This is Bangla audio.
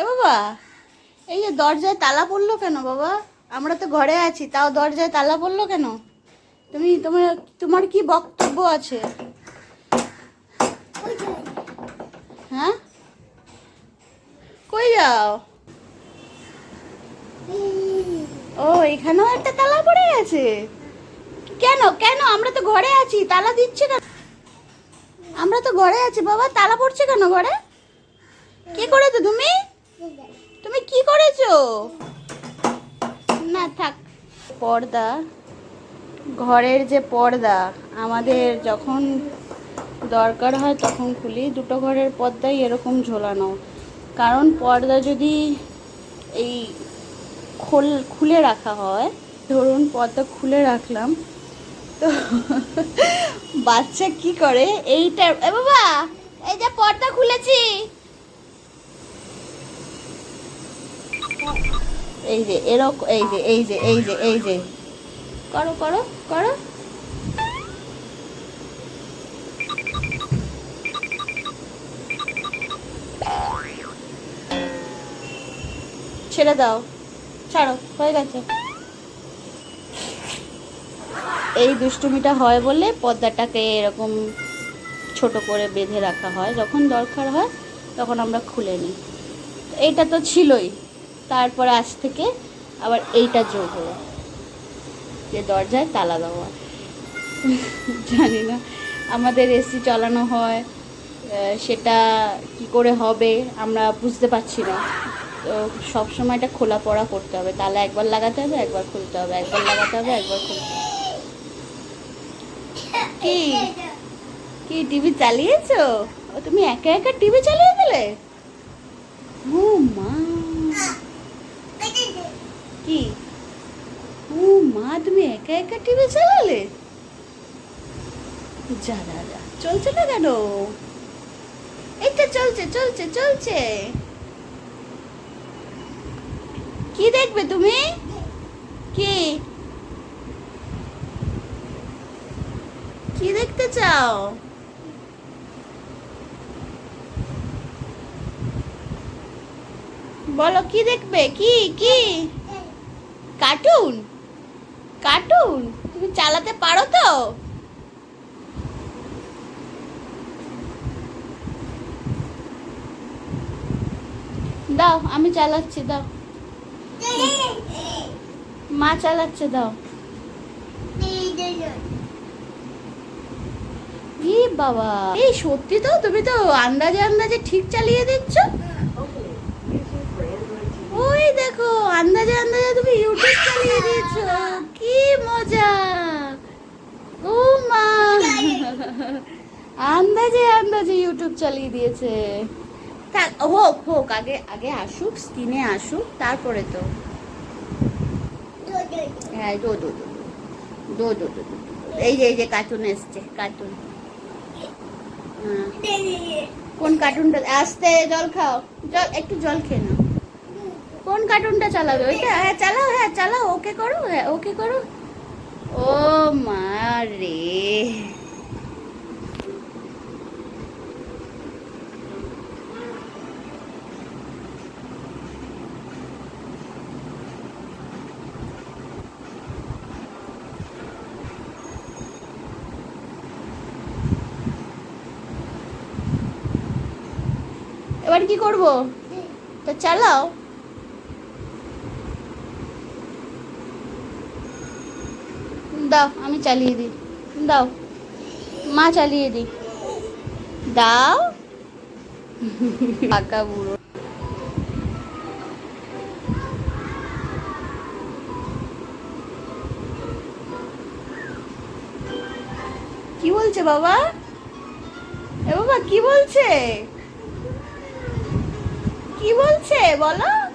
এ বাবা, এই যে দরজায় তালা পড়ল কেন বাবা? আমরা তো ঘরে আছি, তাও দরজায় তালা পড়ল কেন? তুমি, তোমার তোমার কি বক্তব্য আছে? হ্যাঁ? কই যাও? ও, এখানেও একটা তালা পড়ে গেছে কেন কেন? আমরা তো ঘরে আছি, তালা দিচ্ছে কেন? আমরা তো ঘরে আছি বাবা, তালা পড়ছে কেন ঘরে? কি করেছ তুমি? তুমি কি করেছ? না থাক। পর্দা। ঘরের যে পর্দা আমাদের যখন দরকার হয় তখন খুলি। দুটো ঘরের পর্দাই এরকম ঝোলানো। কারণ পর্দা যদি এই খোল খুলে রাখা হয় ধরুন পর্দা খুলে রাখলাম তো বাচ্চা কি করে? এইটা এ বাবা এই যে পর্দা খুলেছি। এই যে এরকম এই যে এই যে এই যে এই যে। করো করো করো। ছেড়ে দাও। ছাড়ো, হয়ে গেছে। এই দুষ্টুমিটা হয় বলে পর্দাটাকে এরকম ছোট করে বেঁধে রাখা হয়। যখন দরকার হয়, তখন আমরা খুলে নিই। এইটা তো ছিলই। তারপরে আজ থেকে আবার এইটা যোগ হলো যে দরজায় তালা দেওয়া। জানি না আমাদের এসি চালানো হয় সেটা কি করে হবে আমরা বুঝতে পারছি না। তো সব সময়টা খোলা পড়া করতে হবে। তালা একবার লাগাতে হবে, একবার খুলতে হবে। একবার লাগাতে হবে, একবার খুলতে হবে। কি? কি, টিভি চালিয়েছো? ও, তুমি একা একা টিভি চালিয়ে দিলে? ও মা। কি? ও মা, তুমি একা একা টিভি চালালে? যা যা যা, চলছে না কেন? এইটা চলছে চলছে চলছে। কি দেখবে তুমি? কি? কি দেখতে চাও? বলো, কি দেখবে? কি কি? কার্টুন? কার্টুন? তুমি চালাতে পারো তো? দাও, আমি চালাচ্ছি, দাও। মা চালাচ্ছে, দাও। বাবা, এই সত্যি তো, তুমি তো আন্দাজে আন্দাজে ঠিক চালিয়ে দিচ্ছ? ওই দেখো, আন্দাজে আন্দাজে তুমি ইউটিউব চালিয়ে দিয়েছ। কি মজা। ও মা। আন্দাজে আন্দাজে ইউটিউব চালিয়ে দিয়েছে। থাক হোক হোক, আগে আগে আসুক স্ক্রিনে আসুক, তারপরে তো। হ্যাঁ দো দো দো দো দো দো। এই যে এই যে কার্টুন এসছে কার্টুন হ্যাঁ। কোন কার্টুনটা আসতে, জল খাও। জল, একটু জল খেয়ে নাও। কোন কার্টুনটা চালাবে? ওইটা? হ্যাঁ চালাও হ্যাঁ চালাও, ওকে করো হ্যাঁ ওকে করো। ও মা রে। এবার কি করব? তো চালাও। দাও, আমি চালিয়ে দিই। দাও। মা চালিয়ে দিই। দাও। পাকা বুড়ো। কি বলছে বাবা? এ বাবা, কি বলছে? কি বলছে? বলো।